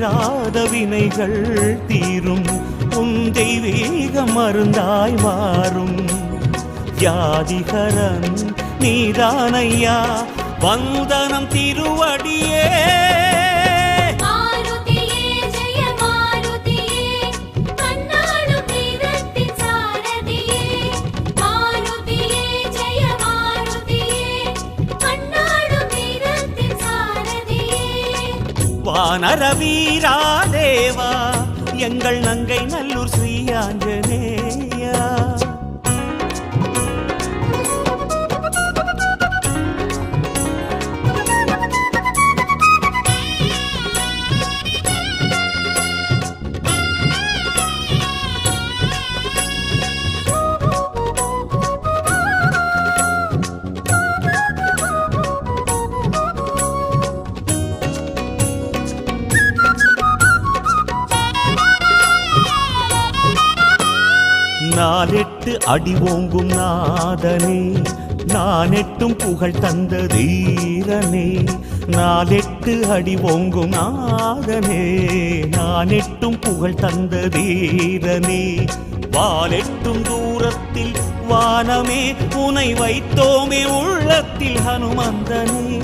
தீராத வினைகள் தீரும். உன் தெய்வீக மருந்தாய் மாறும். வியாதிகரன் நீதானையா. வந்தனம் திருவடியே. வானரவீரா தேவா எங்கள் நங்கை நல்லூர் ஸ்ரீ நாலெட்டு அடி ஓங்கும் நாதனே நான் எட்டும் புகழ் தந்த தீரனே. நாலெட்டு அடி ஓங்கும் நாதனே நான் எட்டும் புகழ் தந்த தீரனே. வாலெட்டும் தூரத்தில் வானமே உனை வைத்தோமே உள்ளத்தில் ஹனுமந்தனே.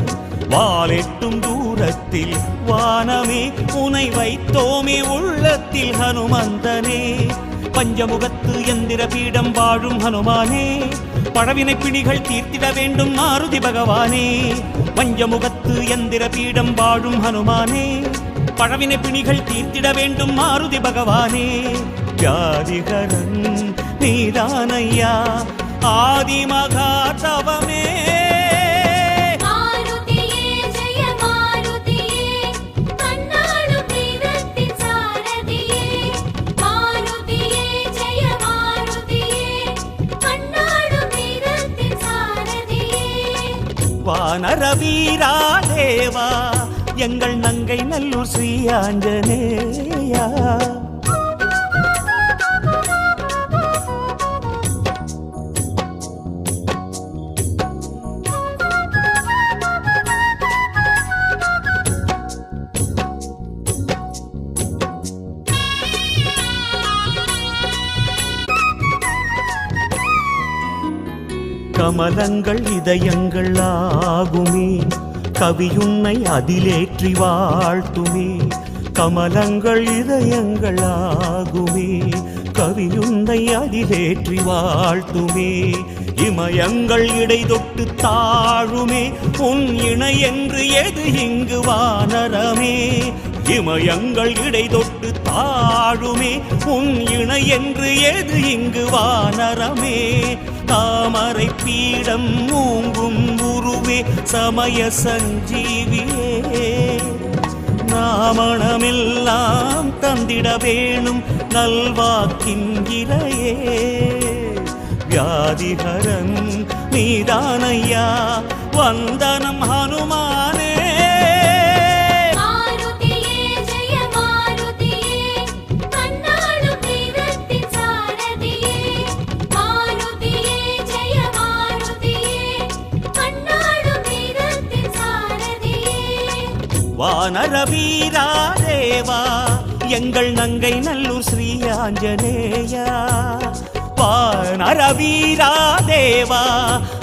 வாலெட்டும் தூரத்தில் வானமே உனை வைத்தோமே உள்ளத்தில் ஹனுமந்தனே. பஞ்சமுகத்து எந்திர பீடம் வாழும் ஹனுமானே. பழவினை பிணிகள் தீர்த்திட வேண்டும் மாருதி பகவானே. பஞ்சமுகத்து எந்திர பீடம் வாழும் ஹனுமானே. பழவினை பிணிகள் தீர்த்திட வேண்டும் மாருதி பகவானே. வியாதிகரன் நீதானையா. ஆதிமகா வானர தேவா எங்கள் நங்கை நல்லூர் ஸ்ரீ ஆஞ்சநேயா. கமலங்கள் இதயங்கள் ஆகுமே. கவியுன்னை அதிலேற்றி வாழ்த்துமே. கமலங்கள் இதயங்கள் ஆகுமே. கவியுன்னை அதிலேற்றி வாழ்த்துமே. இமயங்கள் இடை தொட்டு தாழுமே. உன் இணை என்று எது இங்கு வானரமே. இமயங்கள் இடை தொட்டு தாழுமே. உன் இணை என்று எது இங்கு வானரமே. தாமரை பீடம் மூங்கும் உருவே சமய சஞ்சீவியே. நாமணமெல்லாம் தந்திட வேணும் நல்வாக்கின் இரையே வியாதிகரன் நீதானையா வந்தனம் ஹா வானரவீரா தேவா எங்கள் நங்கை நல்லூர் ஸ்ரீ ஆஞ்சநேயா வானரவீரா தேவா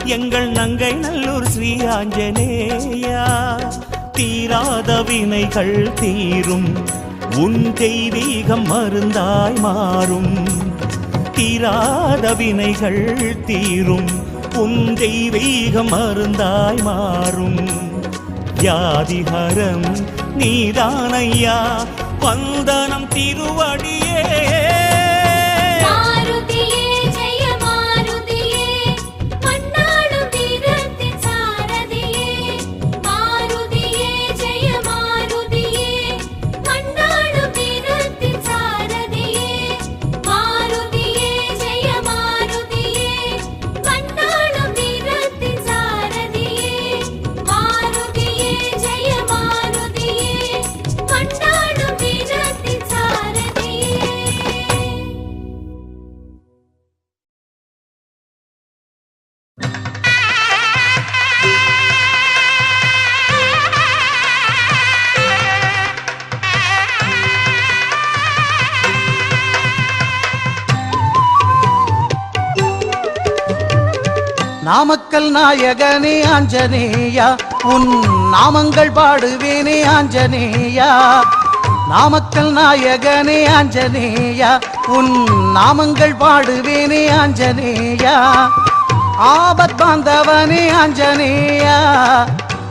எங்கள் நங்கை நல்லூர் ஸ்ரீ ஆஞ்சநேயா தீராத வினைகள் தீரும் உன் தெய்வீகம் மருந்தாய் மாறும். தீராத வினைகள் தீரும் உன் தெய்வீகம் மருந்தாய் மாறும். வியாதிகரம் நீதானையா வந்தனம் திருவடியே நாமக்கல் நாயகனே ஆஞ்சநேயா உன் நாமங்கள் பாடுவேனே ஆஞ்சநேயா. நாமக்கல் நாயகனே ஆஞ்சநேயா உன் நாமங்கள் பாடுவேனே ஆஞ்சநேயா. ஆபத் பாந்தவனே ஆஞ்சநேயா.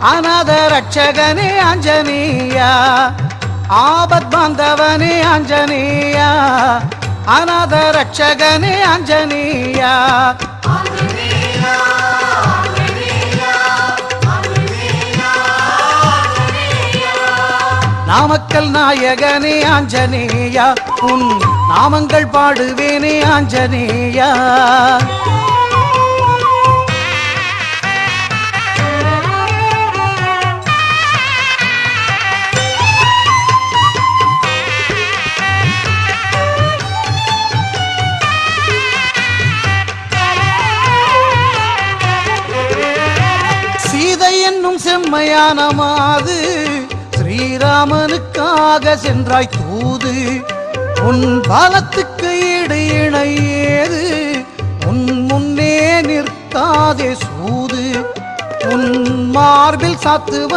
அநாத ரட்சகனே ஆஞ்சநேயா. ஆபத் பாந்தவனே ஆஞ்சநேயா. அநாத ரட்சகனே ஆஞ்சநேயா. நாமக்கல் நாயகனே ஆஞ்சநேயா. உன் நாமங்கள் பாடுவேனே ஆஞ்சநேயா. செம்மையான மாது ஸ்ரீராமனுக்காக சென்றாய் தூது. உன் பலத்துக்கு இடு இணை உன் முன்னே நிற்காதே சூது. உன் மார்பில் சாத்துவ